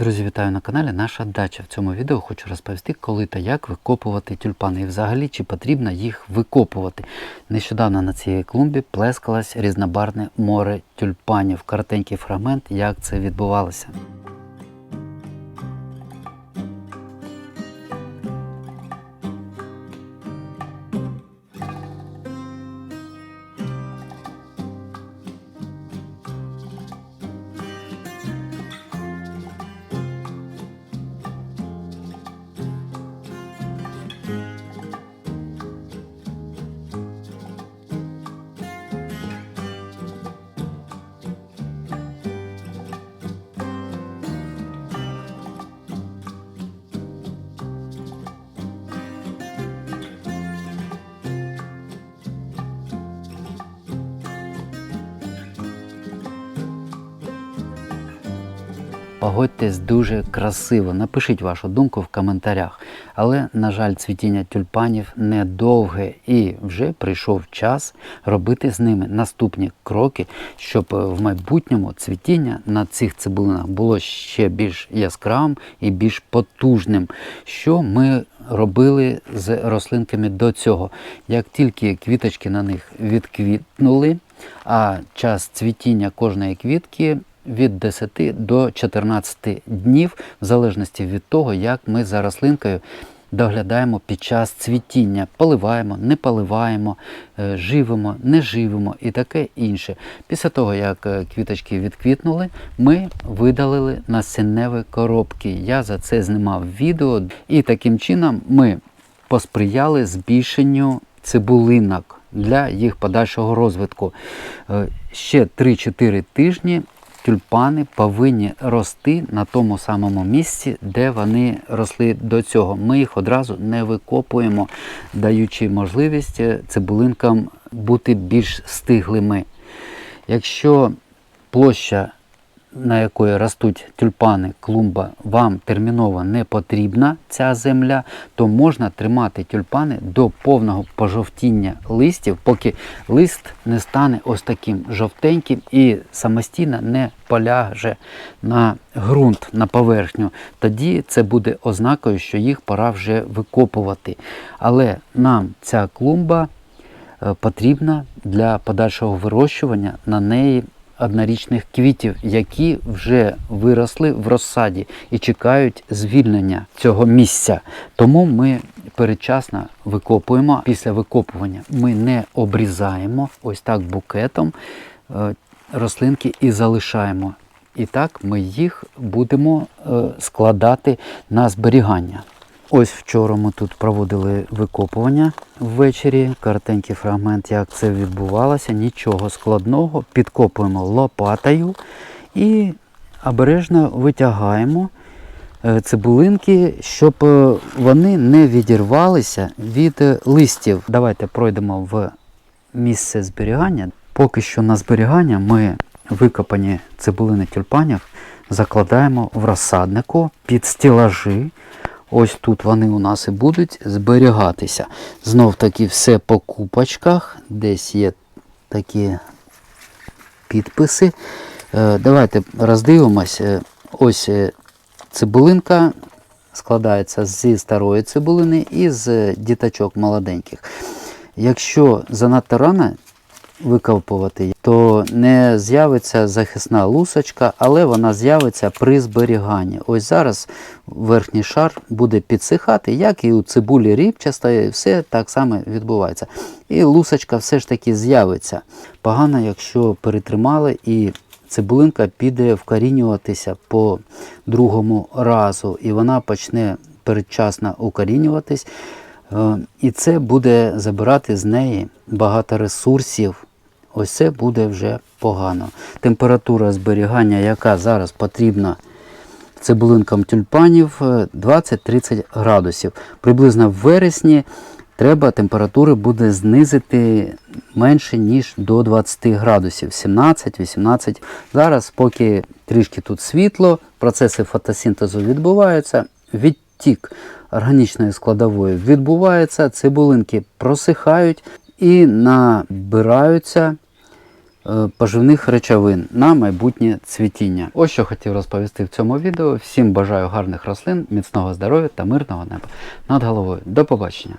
Друзі, вітаю на каналі Наша дача. В цьому відео хочу розповісти, коли та як викопувати тюльпани і взагалі чи потрібно їх викопувати. Нещодавно на цій клумбі плескалось різнобарне море тюльпанів. Коротенький фрагмент, як це відбувалося. Погодьтесь дуже красиво. Напишіть вашу думку в коментарях. Але, на жаль, цвітіння тюльпанів недовге і вже прийшов час робити з ними наступні кроки, щоб е, в майбутньому цвітіння на цих цибулинах було ще більш яскравим і більш потужним. Що ми робили з рослинками до цього? Як тільки квіточки на них відквітнули, а час цвітіння кожної квітки від 10 до 14 днів, в залежності від того, як ми за рослинкою доглядаємо під час цвітіння. Поливаємо, не поливаємо, е, живемо, не живемо і таке інше. Після того, як е, квіточки відквітнули, ми видалили насінневі коробки. Я за це знімав відео, і таким чином ми посприяли збільшенню цибулинок для їх подальшого розвитку. Е, Ще 3-4 тижні тюльпани повинні рости на тому самому місці, де вони росли до цього. Ми їх одразу не викопуємо, даючи можливість е, цибулинкам бути більш стиглими. Якщо площа на якої ростуть тюльпани, клумба, вам терміново не потрібна ця земля, то можна тримати тюльпани до повного пожовтіння листів, поки лист не стане ось таким жовтеньким і самостійно не поляже на ґрунт, на поверхню. Тоді це буде ознакою, що їх пора вже викопувати. Але нам ця клумба е, потрібна для подальшого вирощування на неї однорічних квітів, які вже виросли в розсаді і чекають звільнення цього місця. Тому ми передчасно викопуємо. Після викопування ми не обрізаємо ось так букетом е, рослинки і залишаємо. І так ми їх будемо е, складати на зберігання. Ось вчора ми тут проводили викопування ввечері. Коротенький фрагмент, як це відбувалося. Нічого складного. Підкопуємо лопатою і обережно витягаємо е, цибулинки, щоб е, вони не відірвалися від е, листів. Давайте пройдемо в місце зберігання. Поки що на зберігання ми викопані цибулини тюльпанів закладаємо в розсаднику під стілажі. Ось тут вони у нас і будуть зберігатися. Знов таки все по купочках. Десь є такі підписи. Е, Давайте роздивимось. Е, Ось е, цибулинка складається зі старої цибулини і з діточок молоденьких. Якщо занадто рано викопувати, то не з'явиться захисна лусочка, але вона з'явиться при зберіганні. Ось зараз верхній шар буде підсихати, як і у цибулі рібчастої, все так само відбувається. І лусочка все ж таки з'явиться. Погано, якщо перетримали і цибулинка піде вкорінюватися по другому разу, і вона почне передчасно укорінюватись. Е, І це буде забирати з неї багато ресурсів. Ось це буде вже погано. Температура зберігання, яка зараз потрібна цибулинкам тюльпанів, е, 20-30 градусів. Приблизно в вересні треба температури буде знизити менше, ніж до 20 градусів, 17-18. Зараз, поки трішки тут світло, процеси фотосинтезу відбуваються, відтік органічної складової відбувається, цибулинки просихають і набираються е, поживних речовин на майбутнє цвітіння. Ось що хотів розповісти в цьому відео. Всім бажаю гарних рослин, міцного здоров'я та мирного неба над головою. До побачення!